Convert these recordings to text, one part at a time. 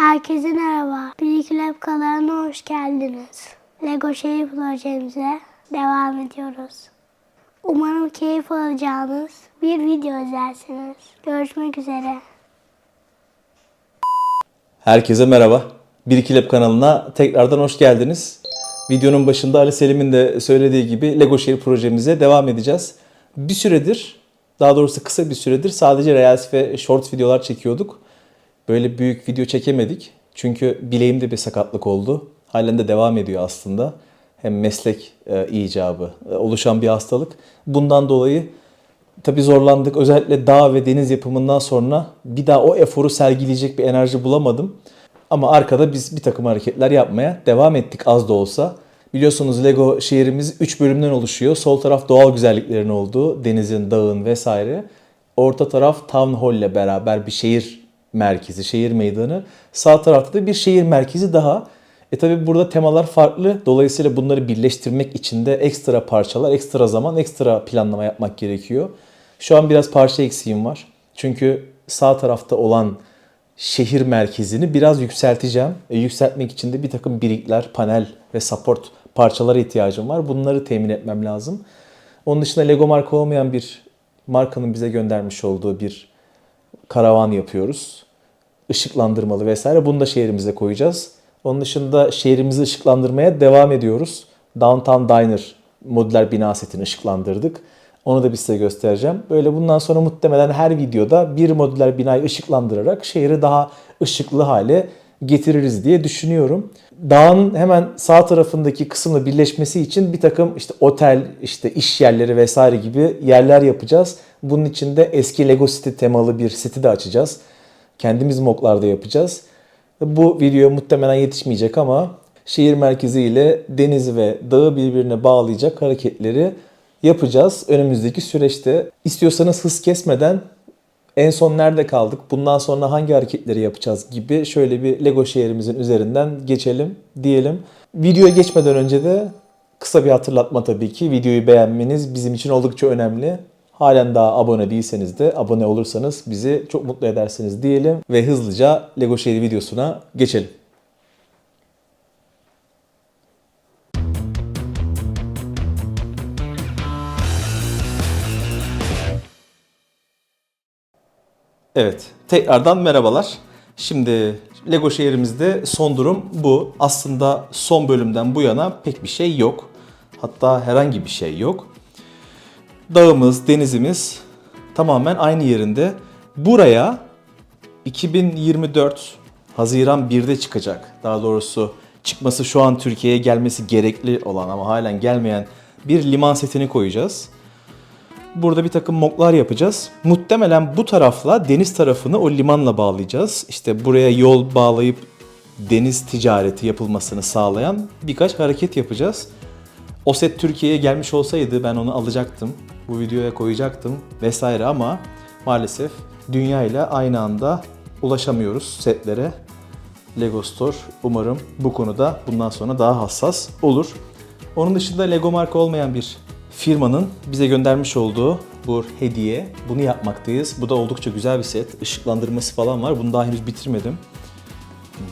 Herkese merhaba. Bilgi Lab kanalına hoş geldiniz. Lego şehir projemize devam ediyoruz. Umarım keyif alacağınız bir video izlersiniz. Görüşmek üzere. Herkese merhaba. Bir iki Lab kanalına tekrardan hoş geldiniz. Videonun başında Ali Selim'in de söylediği gibi Lego şehir projemize devam edeceğiz. Bir süredir, daha doğrusu kısa bir süredir sadece Reels ve Shorts videolar çekiyorduk. Böyle büyük video çekemedik. Çünkü bileğimde bir sakatlık oldu. Halen de devam ediyor aslında. Hem meslek e, icabı e, oluşan bir hastalık. Bundan dolayı tabii zorlandık. Özellikle dağ ve deniz yapımından sonra bir daha o eforu sergileyecek bir enerji bulamadım. Ama arkada biz bir takım hareketler yapmaya devam ettik az da olsa. Biliyorsunuz Lego şehrimiz 3 bölümden oluşuyor. Sol taraf doğal güzelliklerin olduğu, denizin, dağın vesaire. Orta taraf Town Hall ile beraber bir şehir merkezi, şehir meydanı. Sağ tarafta da bir şehir merkezi daha. E tabi burada temalar farklı. Dolayısıyla bunları birleştirmek için de ekstra parçalar, ekstra zaman, ekstra planlama yapmak gerekiyor. Şu an biraz parça eksiğim var. Çünkü sağ tarafta olan şehir merkezini biraz yükselteceğim. E, yükseltmek için de bir takım birikler, panel ve support parçalara ihtiyacım var. Bunları temin etmem lazım. Onun dışında Lego marka olmayan bir markanın bize göndermiş olduğu bir karavan yapıyoruz. Işıklandırmalı vesaire. Bunu da şehrimize koyacağız. Onun dışında şehrimizi ışıklandırmaya devam ediyoruz. Downtown Diner modüler bina setini ışıklandırdık. Onu da bir size göstereceğim. Böyle bundan sonra muhtemelen her videoda bir modüler binayı ışıklandırarak şehri daha ışıklı hale getiririz diye düşünüyorum. Dağın hemen sağ tarafındaki kısımla birleşmesi için bir takım işte otel, işte iş yerleri vesaire gibi yerler yapacağız. Bunun için de eski Lego City temalı bir seti de açacağız. Kendimiz moklarda yapacağız. Bu video muhtemelen yetişmeyecek ama şehir merkezi ile denizi ve dağı birbirine bağlayacak hareketleri yapacağız önümüzdeki süreçte. İstiyorsanız hız kesmeden en son nerede kaldık, bundan sonra hangi hareketleri yapacağız gibi şöyle bir Lego şehrimizin üzerinden geçelim diyelim. Videoya geçmeden önce de kısa bir hatırlatma tabii ki. Videoyu beğenmeniz bizim için oldukça önemli. Halen daha abone değilseniz de abone olursanız bizi çok mutlu edersiniz diyelim ve hızlıca Lego şehri videosuna geçelim. Evet, tekrardan merhabalar. Şimdi Lego şehrimizde son durum bu. Aslında son bölümden bu yana pek bir şey yok. Hatta herhangi bir şey yok. Dağımız, denizimiz tamamen aynı yerinde. Buraya 2024 Haziran 1'de çıkacak. Daha doğrusu çıkması şu an Türkiye'ye gelmesi gerekli olan ama halen gelmeyen bir liman setini koyacağız. Burada bir takım moklar yapacağız. Muhtemelen bu tarafla deniz tarafını o limanla bağlayacağız. İşte buraya yol bağlayıp deniz ticareti yapılmasını sağlayan birkaç hareket yapacağız. O set Türkiye'ye gelmiş olsaydı ben onu alacaktım. Bu videoya koyacaktım vesaire ama maalesef dünya ile aynı anda ulaşamıyoruz setlere. Lego Store umarım bu konuda bundan sonra daha hassas olur. Onun dışında Lego marka olmayan bir firmanın bize göndermiş olduğu bu hediye. Bunu yapmaktayız. Bu da oldukça güzel bir set. Işıklandırması falan var. Bunu daha henüz bitirmedim.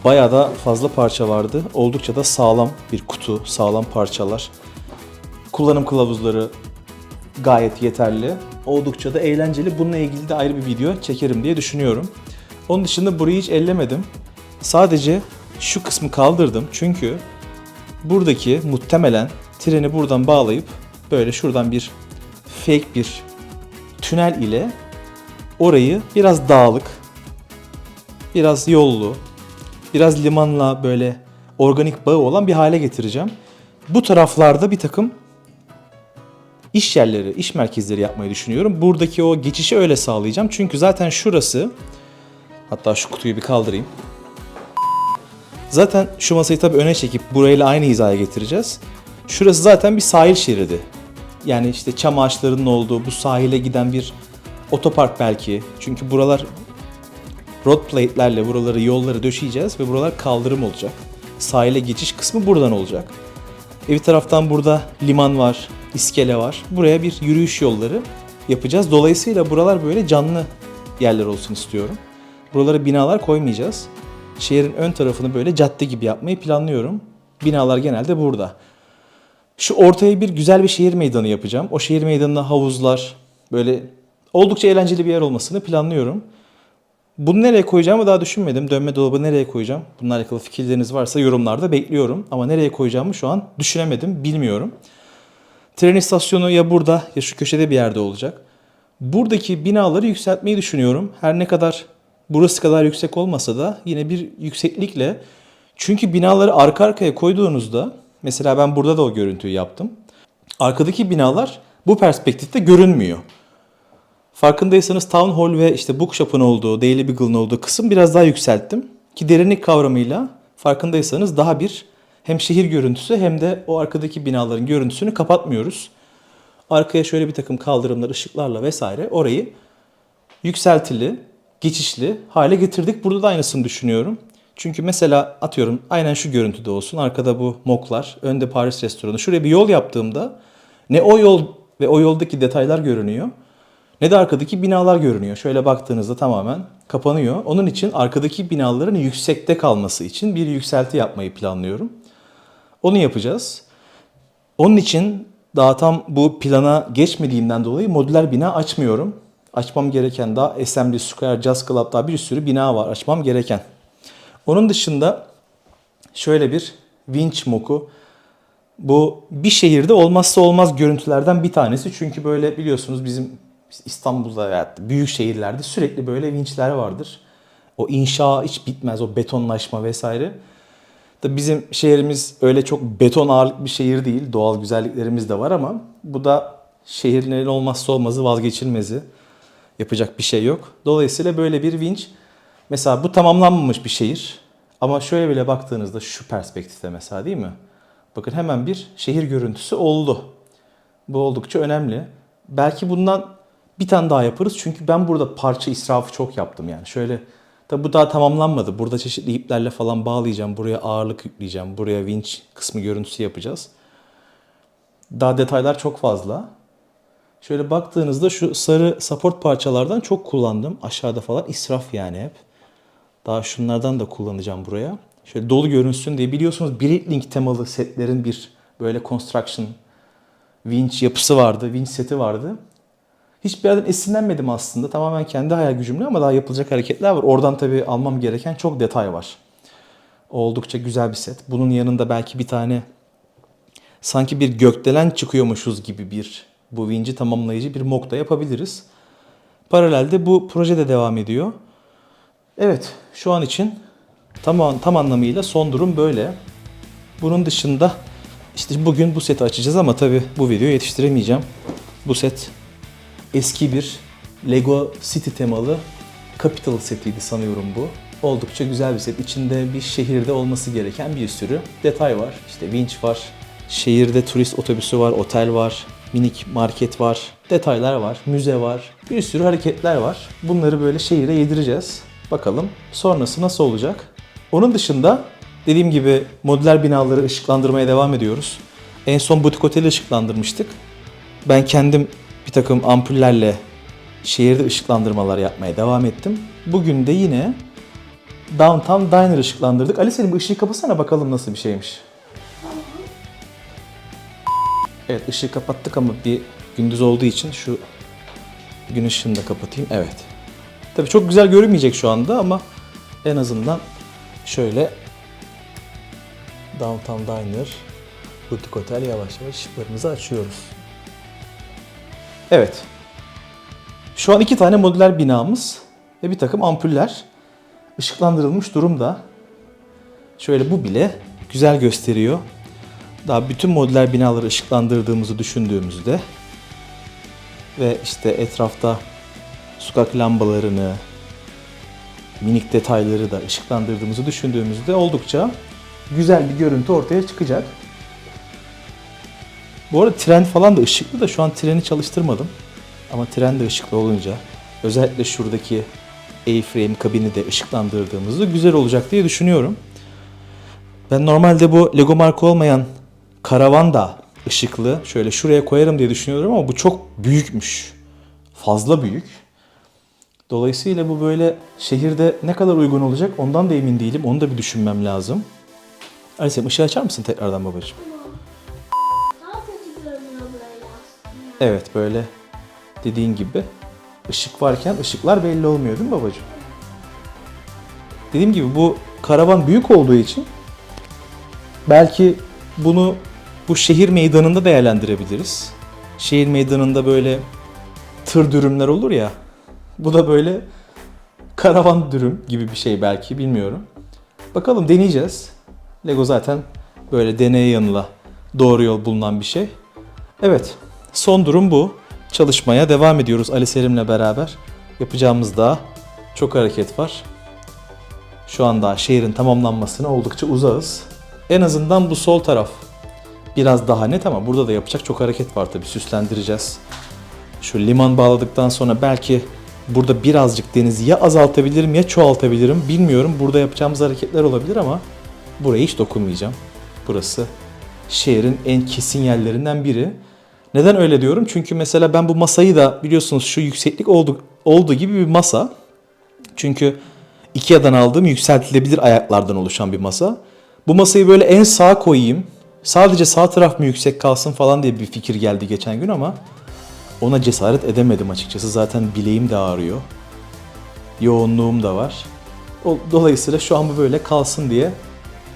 Bayağı da fazla parça vardı. Oldukça da sağlam bir kutu, sağlam parçalar. Kullanım kılavuzları gayet yeterli. Oldukça da eğlenceli. Bununla ilgili de ayrı bir video çekerim diye düşünüyorum. Onun dışında burayı hiç ellemedim. Sadece şu kısmı kaldırdım. Çünkü buradaki muhtemelen treni buradan bağlayıp böyle şuradan bir fake bir tünel ile orayı biraz dağlık, biraz yollu, biraz limanla böyle organik bağı olan bir hale getireceğim. Bu taraflarda bir takım iş yerleri, iş merkezleri yapmayı düşünüyorum. Buradaki o geçişi öyle sağlayacağım. Çünkü zaten şurası hatta şu kutuyu bir kaldırayım. Zaten şu masayı tabii öne çekip burayla aynı hizaya getireceğiz. Şurası zaten bir sahil şeridi. Yani işte çam ağaçlarının olduğu bu sahile giden bir otopark belki. Çünkü buralar road plate'lerle buraları yolları döşeyeceğiz ve buralar kaldırım olacak. Sahile geçiş kısmı buradan olacak. E bir taraftan burada liman var, iskele var. Buraya bir yürüyüş yolları yapacağız. Dolayısıyla buralar böyle canlı yerler olsun istiyorum. Buralara binalar koymayacağız. şehrin ön tarafını böyle cadde gibi yapmayı planlıyorum. Binalar genelde burada. Şu ortaya bir güzel bir şehir meydanı yapacağım. O şehir meydanına havuzlar, böyle oldukça eğlenceli bir yer olmasını planlıyorum. Bunu nereye koyacağımı daha düşünmedim. Dönme dolabı nereye koyacağım? Bununla alakalı fikirleriniz varsa yorumlarda bekliyorum. Ama nereye koyacağımı şu an düşünemedim, bilmiyorum. Tren istasyonu ya burada ya şu köşede bir yerde olacak. Buradaki binaları yükseltmeyi düşünüyorum. Her ne kadar burası kadar yüksek olmasa da yine bir yükseklikle. Çünkü binaları arka arkaya koyduğunuzda mesela ben burada da o görüntüyü yaptım. Arkadaki binalar bu perspektifte görünmüyor. Farkındaysanız Town Hall ve işte Bookshop'un olduğu, Daily Beagle'ın olduğu kısım biraz daha yükselttim. Ki derinlik kavramıyla farkındaysanız daha bir hem şehir görüntüsü hem de o arkadaki binaların görüntüsünü kapatmıyoruz. Arkaya şöyle bir takım kaldırımlar, ışıklarla vesaire orayı yükseltili, geçişli hale getirdik. Burada da aynısını düşünüyorum. Çünkü mesela atıyorum aynen şu görüntüde olsun. Arkada bu moklar, önde Paris restoranı. Şuraya bir yol yaptığımda ne o yol ve o yoldaki detaylar görünüyor ne de arkadaki binalar görünüyor. Şöyle baktığınızda tamamen kapanıyor. Onun için arkadaki binaların yüksekte kalması için bir yükselti yapmayı planlıyorum. Onu yapacağız. Onun için daha tam bu plana geçmediğimden dolayı modüler bina açmıyorum. Açmam gereken daha Assembly Square, Jazz Club daha bir sürü bina var açmam gereken. Onun dışında şöyle bir winch moku. Bu bir şehirde olmazsa olmaz görüntülerden bir tanesi. Çünkü böyle biliyorsunuz bizim İstanbul'da veya büyük şehirlerde sürekli böyle vinçler vardır. O inşa hiç bitmez, o betonlaşma vesaire. Tabii bizim şehrimiz öyle çok beton ağırlık bir şehir değil. Doğal güzelliklerimiz de var ama bu da şehirlerin olmazsa olmazı vazgeçilmezi. Yapacak bir şey yok. Dolayısıyla böyle bir vinç. Mesela bu tamamlanmamış bir şehir. Ama şöyle bile baktığınızda şu perspektifte mesela değil mi? Bakın hemen bir şehir görüntüsü oldu. Bu oldukça önemli. Belki bundan bir tane daha yaparız. Çünkü ben burada parça israfı çok yaptım yani. Şöyle Tabi bu daha tamamlanmadı. Burada çeşitli iplerle falan bağlayacağım. Buraya ağırlık yükleyeceğim. Buraya vinç kısmı görüntüsü yapacağız. Daha detaylar çok fazla. Şöyle baktığınızda şu sarı support parçalardan çok kullandım. Aşağıda falan israf yani hep. Daha şunlardan da kullanacağım buraya. Şöyle dolu görünsün diye biliyorsunuz Bricklink temalı setlerin bir böyle construction winch yapısı vardı. Winch seti vardı. Hiçbir yerden esinlenmedim aslında. Tamamen kendi hayal gücümle ama daha yapılacak hareketler var. Oradan tabii almam gereken çok detay var. Oldukça güzel bir set. Bunun yanında belki bir tane sanki bir gökdelen çıkıyormuşuz gibi bir bu vinci tamamlayıcı bir mock da yapabiliriz. Paralelde bu proje de devam ediyor. Evet şu an için tam, tam anlamıyla son durum böyle. Bunun dışında işte bugün bu seti açacağız ama tabii bu videoyu yetiştiremeyeceğim. Bu set eski bir Lego City temalı Capital setiydi sanıyorum bu. Oldukça güzel bir set. İçinde bir şehirde olması gereken bir sürü detay var. İşte winch var, şehirde turist otobüsü var, otel var, minik market var, detaylar var, müze var. Bir sürü hareketler var. Bunları böyle şehire yedireceğiz. Bakalım sonrası nasıl olacak? Onun dışında dediğim gibi modüler binaları ışıklandırmaya devam ediyoruz. En son butik oteli ışıklandırmıştık. Ben kendim bir takım ampullerle şehirde ışıklandırmalar yapmaya devam ettim. Bugün de yine Downtown Diner ışıklandırdık. Ali senin bu ışığı kapasana bakalım nasıl bir şeymiş. Evet ışığı kapattık ama bir gündüz olduğu için şu gün ışığını da kapatayım. Evet. Tabii çok güzel görünmeyecek şu anda ama en azından şöyle Downtown Diner Butik Otel yavaş yavaş ışıklarımızı açıyoruz. Evet. Şu an iki tane modüler binamız ve bir takım ampuller ışıklandırılmış durumda. Şöyle bu bile güzel gösteriyor. Daha bütün modüler binaları ışıklandırdığımızı düşündüğümüzde ve işte etrafta sokak lambalarını, minik detayları da ışıklandırdığımızı düşündüğümüzde oldukça güzel bir görüntü ortaya çıkacak. Bu arada tren falan da ışıklı da şu an treni çalıştırmadım. Ama tren de ışıklı olunca özellikle şuradaki A-frame kabini de ışıklandırdığımızda güzel olacak diye düşünüyorum. Ben normalde bu Lego marka olmayan karavan da ışıklı. Şöyle şuraya koyarım diye düşünüyorum ama bu çok büyükmüş. Fazla büyük. Dolayısıyla bu böyle şehirde ne kadar uygun olacak ondan da emin değilim. Onu da bir düşünmem lazım. Alice ışığı açar mısın tekrardan babacığım? Evet böyle dediğin gibi ışık varken ışıklar belli olmuyor değil mi babacığım? Dediğim gibi bu karavan büyük olduğu için belki bunu bu şehir meydanında değerlendirebiliriz. Şehir meydanında böyle tır dürümler olur ya. Bu da böyle karavan dürüm gibi bir şey belki bilmiyorum. Bakalım deneyeceğiz. Lego zaten böyle deneye yanıla doğru yol bulunan bir şey. Evet, son durum bu. Çalışmaya devam ediyoruz Ali Selim'le beraber. Yapacağımız daha çok hareket var. Şu anda şehrin tamamlanmasına oldukça uzağız. En azından bu sol taraf biraz daha net ama burada da yapacak çok hareket var tabii. Süslendireceğiz. Şu liman bağladıktan sonra belki burada birazcık denizi ya azaltabilirim ya çoğaltabilirim. Bilmiyorum. Burada yapacağımız hareketler olabilir ama buraya hiç dokunmayacağım. Burası şehrin en kesin yerlerinden biri. Neden öyle diyorum? Çünkü mesela ben bu masayı da biliyorsunuz şu yükseklik oldu, olduğu gibi bir masa. Çünkü Ikea'dan aldığım yükseltilebilir ayaklardan oluşan bir masa. Bu masayı böyle en sağa koyayım. Sadece sağ taraf mı yüksek kalsın falan diye bir fikir geldi geçen gün ama ona cesaret edemedim açıkçası. Zaten bileğim de ağrıyor. Yoğunluğum da var. Dolayısıyla şu an bu böyle kalsın diye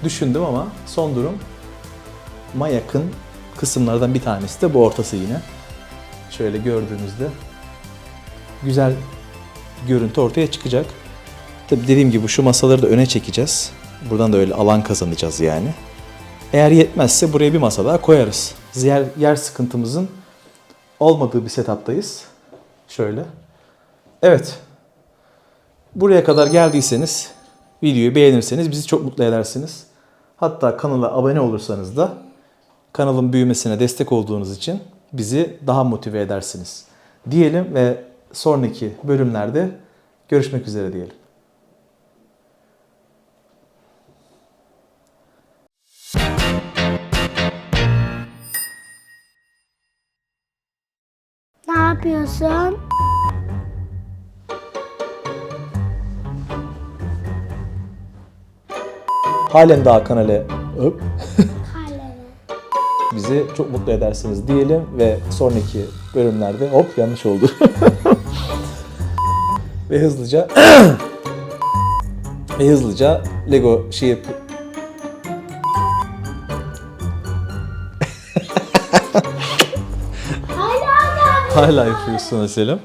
düşündüm ama son durum ma yakın kısımlardan bir tanesi de bu ortası yine. Şöyle gördüğünüzde güzel görüntü ortaya çıkacak. Tabii dediğim gibi şu masaları da öne çekeceğiz. Buradan da öyle alan kazanacağız yani. Eğer yetmezse buraya bir masa daha koyarız. Yer, yer sıkıntımızın olmadığı bir setup'tayız. Şöyle. Evet. Buraya kadar geldiyseniz, videoyu beğenirseniz bizi çok mutlu edersiniz. Hatta kanala abone olursanız da kanalın büyümesine destek olduğunuz için bizi daha motive edersiniz. Diyelim ve sonraki bölümlerde görüşmek üzere diyelim. Ne yapıyorsun? Halen daha kanale öp. Bizi çok mutlu edersiniz diyelim ve sonraki bölümlerde hop yanlış oldu. ve hızlıca ve hızlıca Lego şey da. hala yapıyorsun Selim.